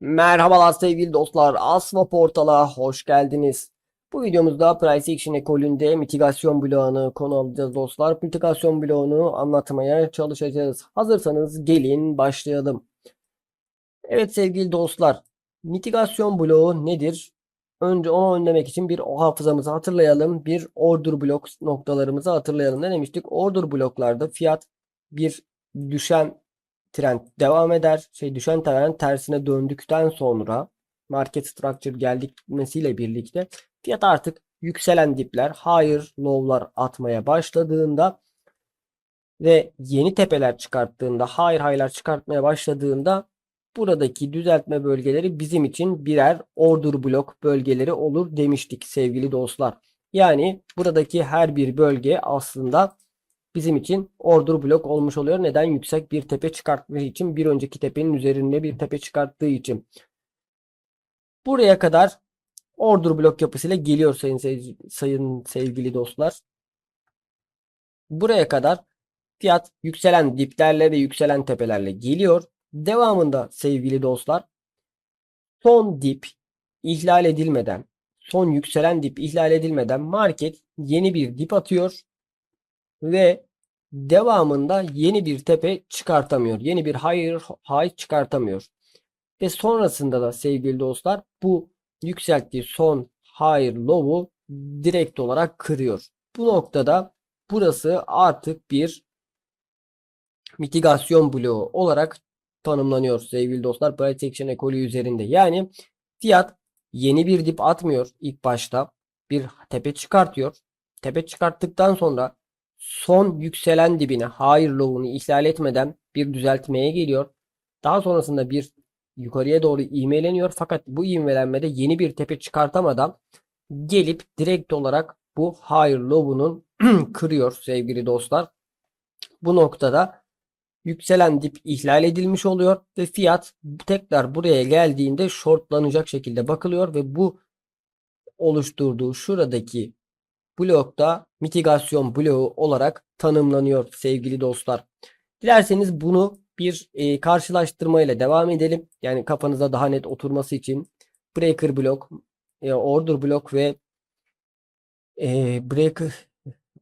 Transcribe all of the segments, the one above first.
Merhabalar sevgili dostlar. Asma Portal'a hoş geldiniz. Bu videomuzda Price Action ekolünde mitigasyon bloğunu konu alacağız dostlar. Mitigasyon bloğunu anlatmaya çalışacağız. Hazırsanız gelin başlayalım. Evet sevgili dostlar. Mitigasyon bloğu nedir? Önce onu önlemek için bir hafızamızı hatırlayalım. Bir order blok noktalarımızı hatırlayalım. Ne demiştik? Order bloklarda fiyat bir düşen trend devam eder. Şey düşen trend tersine döndükten sonra market structure gelmesiyle birlikte fiyat artık yükselen dipler, higher low'lar atmaya başladığında ve yeni tepeler çıkarttığında, higher high'lar çıkartmaya başladığında buradaki düzeltme bölgeleri bizim için birer order blok bölgeleri olur demiştik sevgili dostlar. Yani buradaki her bir bölge aslında bizim için order blok olmuş oluyor. Neden? Yüksek bir tepe çıkarttığı için bir önceki tepenin üzerinde bir tepe çıkarttığı için. Buraya kadar order blok yapısıyla geliyor sayın, sayın sevgili dostlar. Buraya kadar fiyat yükselen diplerle ve yükselen tepelerle geliyor. Devamında sevgili dostlar son dip ihlal edilmeden son yükselen dip ihlal edilmeden market yeni bir dip atıyor ve devamında yeni bir tepe çıkartamıyor. Yeni bir higher high çıkartamıyor. Ve sonrasında da sevgili dostlar bu yükselttiği son higher low'u direkt olarak kırıyor. Bu noktada burası artık bir mitigasyon bloğu olarak tanımlanıyor sevgili dostlar. Price Action ekolü üzerinde. Yani fiyat yeni bir dip atmıyor ilk başta. Bir tepe çıkartıyor. Tepe çıkarttıktan sonra son yükselen dibine higher low'unu ihlal etmeden bir düzeltmeye geliyor. Daha sonrasında bir yukarıya doğru ivmeleniyor. Fakat bu ivmelenmede yeni bir tepe çıkartamadan gelip direkt olarak bu higher low'unun kırıyor sevgili dostlar. Bu noktada yükselen dip ihlal edilmiş oluyor ve fiyat tekrar buraya geldiğinde shortlanacak şekilde bakılıyor ve bu oluşturduğu şuradaki blokta mitigasyon bloğu olarak tanımlanıyor sevgili dostlar. Dilerseniz bunu bir e, karşılaştırma devam edelim. Yani kafanıza daha net oturması için breaker blok, e, order blok ve e, breaker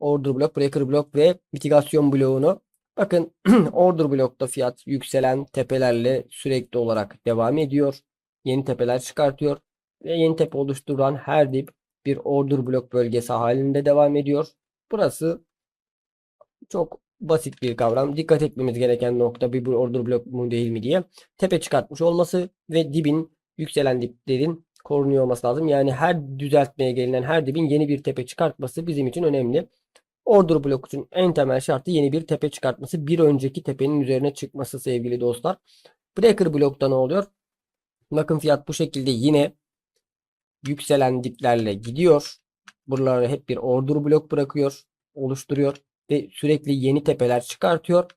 order blok, breaker blok ve mitigasyon bloğunu bakın order blokta fiyat yükselen tepelerle sürekli olarak devam ediyor. Yeni tepeler çıkartıyor ve yeni tepe oluşturan her dip bir order blok bölgesi halinde devam ediyor. Burası çok basit bir kavram. Dikkat etmemiz gereken nokta bir, order blok mu değil mi diye. Tepe çıkartmış olması ve dibin yükselen diplerin korunuyor olması lazım. Yani her düzeltmeye gelinen her dibin yeni bir tepe çıkartması bizim için önemli. Order blok için en temel şartı yeni bir tepe çıkartması. Bir önceki tepenin üzerine çıkması sevgili dostlar. Breaker blokta ne oluyor? Bakın fiyat bu şekilde yine yükselen diplerle gidiyor. Buralara hep bir order blok bırakıyor, oluşturuyor ve sürekli yeni tepeler çıkartıyor.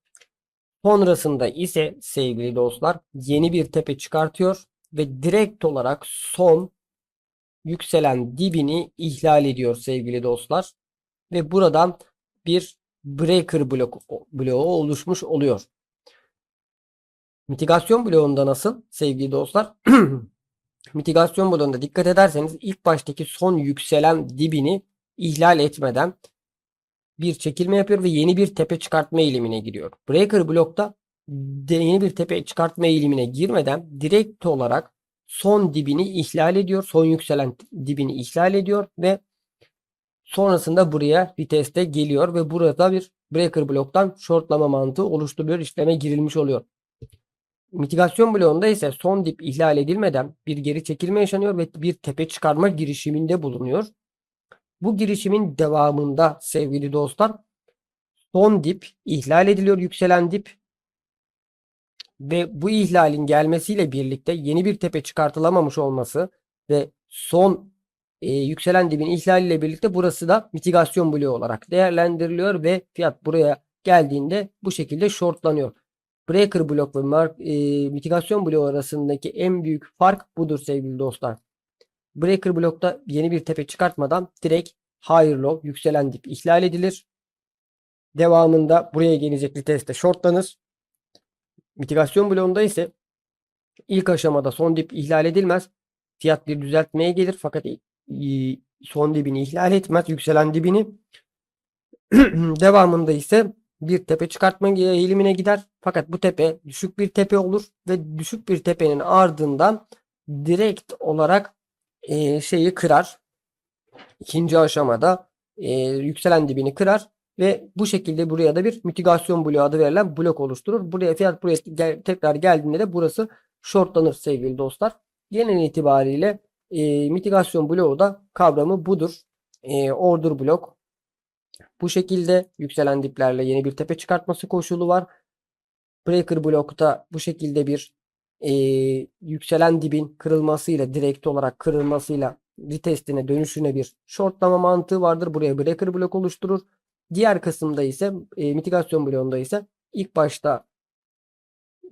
Sonrasında ise sevgili dostlar yeni bir tepe çıkartıyor ve direkt olarak son yükselen dibini ihlal ediyor sevgili dostlar. Ve buradan bir breaker blok bloğu oluşmuş oluyor. Mitigasyon bloğunda nasıl sevgili dostlar? Mitigasyon bloğunda dikkat ederseniz ilk baştaki son yükselen dibini ihlal etmeden bir çekilme yapıyor ve yeni bir tepe çıkartma eğilimine giriyor. Breaker blokta yeni bir tepe çıkartma eğilimine girmeden direkt olarak son dibini ihlal ediyor. Son yükselen dibini ihlal ediyor ve sonrasında buraya reteste geliyor ve burada bir breaker bloktan shortlama mantığı oluşturuyor. işleme girilmiş oluyor. Mitigasyon bloğunda ise son dip ihlal edilmeden bir geri çekilme yaşanıyor ve bir tepe çıkarma girişiminde bulunuyor. Bu girişimin devamında sevgili dostlar son dip ihlal ediliyor yükselen dip ve bu ihlalin gelmesiyle birlikte yeni bir tepe çıkartılamamış olması ve son e, yükselen dibin ihlaliyle birlikte burası da mitigasyon bloğu olarak değerlendiriliyor ve fiyat buraya geldiğinde bu şekilde shortlanıyor. Breaker blok ve mark, e, mitigasyon bloğu arasındaki en büyük fark budur sevgili dostlar. Breaker blokta yeni bir tepe çıkartmadan direkt higher low yükselen dip ihlal edilir. Devamında buraya gelecek reteste shortlanır. Mitigasyon bloğunda ise İlk aşamada son dip ihlal edilmez. Fiyat bir düzeltmeye gelir fakat son dibini ihlal etmez. Yükselen dibini devamında ise bir tepe çıkartma eğilimine gider. Fakat bu tepe düşük bir tepe olur ve düşük bir tepenin ardından direkt olarak e, şeyi kırar. İkinci aşamada e, yükselen dibini kırar ve bu şekilde buraya da bir mitigasyon bloğu adı verilen blok oluşturur. Buraya fiyat buraya gel- tekrar geldiğinde de burası shortlanır sevgili dostlar. Genel itibariyle e, mitigasyon bloğu da kavramı budur. E, order blok bu şekilde yükselen diplerle yeni bir tepe çıkartması koşulu var. Breaker blokta bu şekilde bir e, yükselen dibin kırılmasıyla direkt olarak kırılmasıyla retestine dönüşüne bir shortlama mantığı vardır. Buraya breaker blok oluşturur. Diğer kısımda ise e, mitigasyon bloğunda ise ilk başta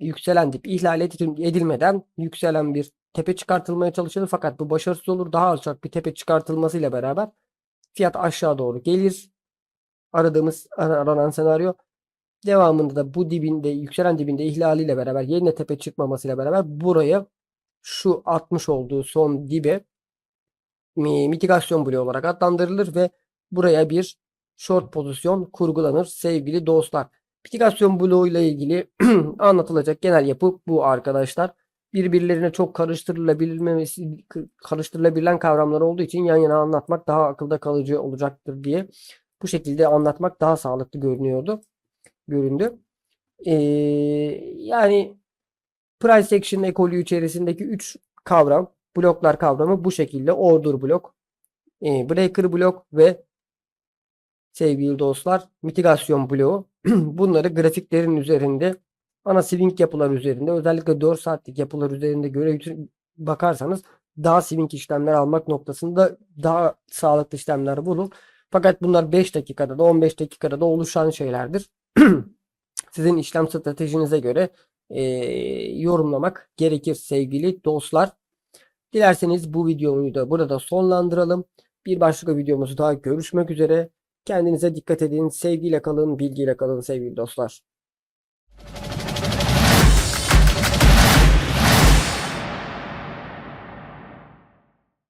yükselen dip ihlal edil- edilmeden yükselen bir tepe çıkartılmaya çalışılır. Fakat bu başarısız olur. Daha alçak bir tepe çıkartılmasıyla beraber fiyat aşağı doğru gelir. Aradığımız ara- aranan senaryo. Devamında da bu dibinde yükselen dibinde ihlaliyle beraber yerine tepe çıkmamasıyla beraber buraya şu atmış olduğu son dibe mi- mitigasyon bloğu olarak adlandırılır ve buraya bir short pozisyon kurgulanır sevgili dostlar. Mitigasyon bloğu ile ilgili anlatılacak genel yapı bu arkadaşlar. Birbirlerine çok karıştırılabilmemesi karıştırılabilen kavramlar olduğu için yan yana anlatmak daha akılda kalıcı olacaktır diye bu şekilde anlatmak daha sağlıklı görünüyordu. Göründü. Ee, yani price action ekolü içerisindeki 3 kavram, bloklar kavramı bu şekilde. Order blok, e, breaker blok ve sevgili dostlar mitigasyon bloğu. Bunları grafiklerin üzerinde ana swing yapılar üzerinde özellikle 4 saatlik yapılar üzerinde göre bakarsanız daha swing işlemler almak noktasında daha sağlıklı işlemler bulun. Fakat bunlar 5 dakikada da 15 dakikada da oluşan şeylerdir. Sizin işlem stratejinize göre e, yorumlamak gerekir sevgili dostlar. Dilerseniz bu videoyu da burada sonlandıralım. Bir başka videomuzda daha görüşmek üzere. Kendinize dikkat edin. Sevgiyle kalın, bilgiyle kalın sevgili dostlar.